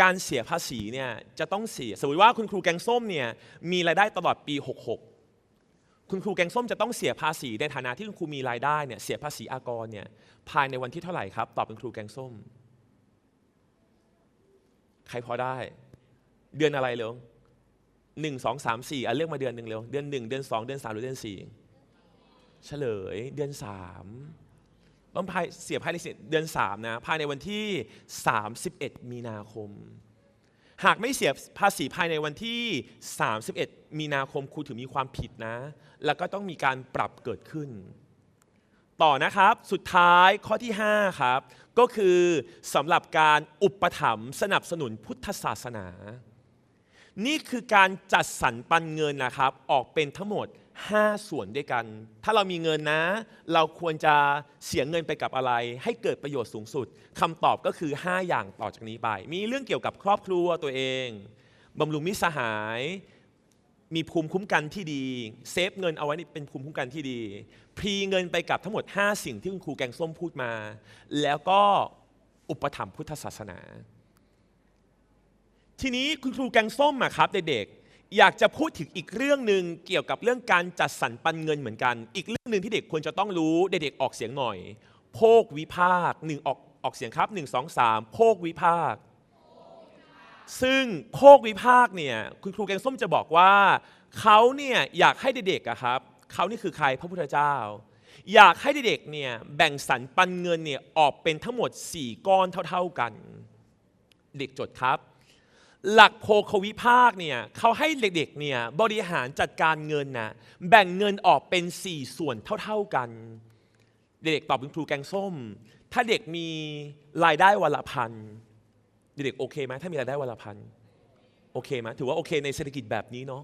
การเสียภาษีเนี่ยจะต้องเสีย สมมติว่าคุณครูแกงส้มเนี่ยมีรายได้ตลอดปี 66 คุณครูแกงส้มจะต้องเสียภาษีในฐานะที่คุณครูมีรายได้เนี่ยเสียภาษีอากรเนี่ยภายในวันที่เท่าไหร่ครับ ตอบเป็นครูแกงส้ม ใครพอได้ เดือนอะไรเร็วหนึ่งสองสามสี่อะเลือกมาเดือนหนึ่งเร็ว เดือนหนึ่งเดือนสองเดือนสามหรือเดือนสี่เฉลยเดือนสาม ต้องเสียภายในเดือนสามนะภายในวันที่ 31 มีนาคม หากไม่เสียภาษีภายในวันที่ 31 มีนาคมครูถือมีความผิดนะ แล้วก็ต้องมีการปรับเกิดขึ้น ต่อนะครับสุดท้ายข้อที่ 5 ครับ ก็คือสำหรับการอุปถัมภ์สนับสนุนพุทธศาสนา นี่คือการจัดสรรปันเงินนะครับ ออกเป็นทั้งหมด 5 ส่วนด้วยกัน ถ้าเรามีเงินนะ เราควรจะเสียเงินไปกับอะไร ให้เกิดประโยชน์สูงสุดคำตอบก็คือ 5 อย่างต่อจากนี้ไป มีเรื่องเกี่ยวกับครอบครัวตัวเองบำรุงมิตรสหาย มีภูมิคุ้มกันที่ดี เซฟเงินเอาไว้เป็นภูมิคุ้มกันที่ดี พรีเงินไปกับทั้งหมด 5 สิ่งที่คุณครูแกงส้มพูดมา แล้วก็อุปถัมภ์พุทธศาสนา ทีนี้คุณครูแกงส้มอะครับเด็กๆอยากจะพูดถึงอีกเรื่องหนึ่งเกี่ยวกับเรื่องการจัดสรรปันเงินเหมือนกัน อีกเรื่องหนึ่งที่เด็กควรจะต้องรู้เด็กๆออกเสียงหน่อยโภควิภาคหนึ่งออกออกเสียงครับหนึ่งสองสามโภควิภาค ซึ่งโภควิภาคเนี่ยคุณครูแกงส้มจะบอกว่าเขาเนี่ยอยากให้เด็กๆอะครับเขานี่คือใครพระพุทธเจ้า อยากให้เด็กๆเนี่ยแบ่งสรรปันเงินเนี่ยออกเป็นทั้งหมด 4 ก้อนเท่า ๆกัน เด็กจดครับ หลักโพควิภาคเนี่ยเขาให้เด็กๆเนี่ยบริหารจัดการเงินนะแบ่งเงินออกเป็น 4 ส่วนเท่าๆกัน เด็กๆตอบเป็นครูแกงส้ม ถ้าเด็กมีรายได้วันละพันเด็กๆโอเคไหมถ้ามีรายได้วันละพันโอเคไหมถือว่าโอเคในเศรษฐกิจแบบนี้เนาะ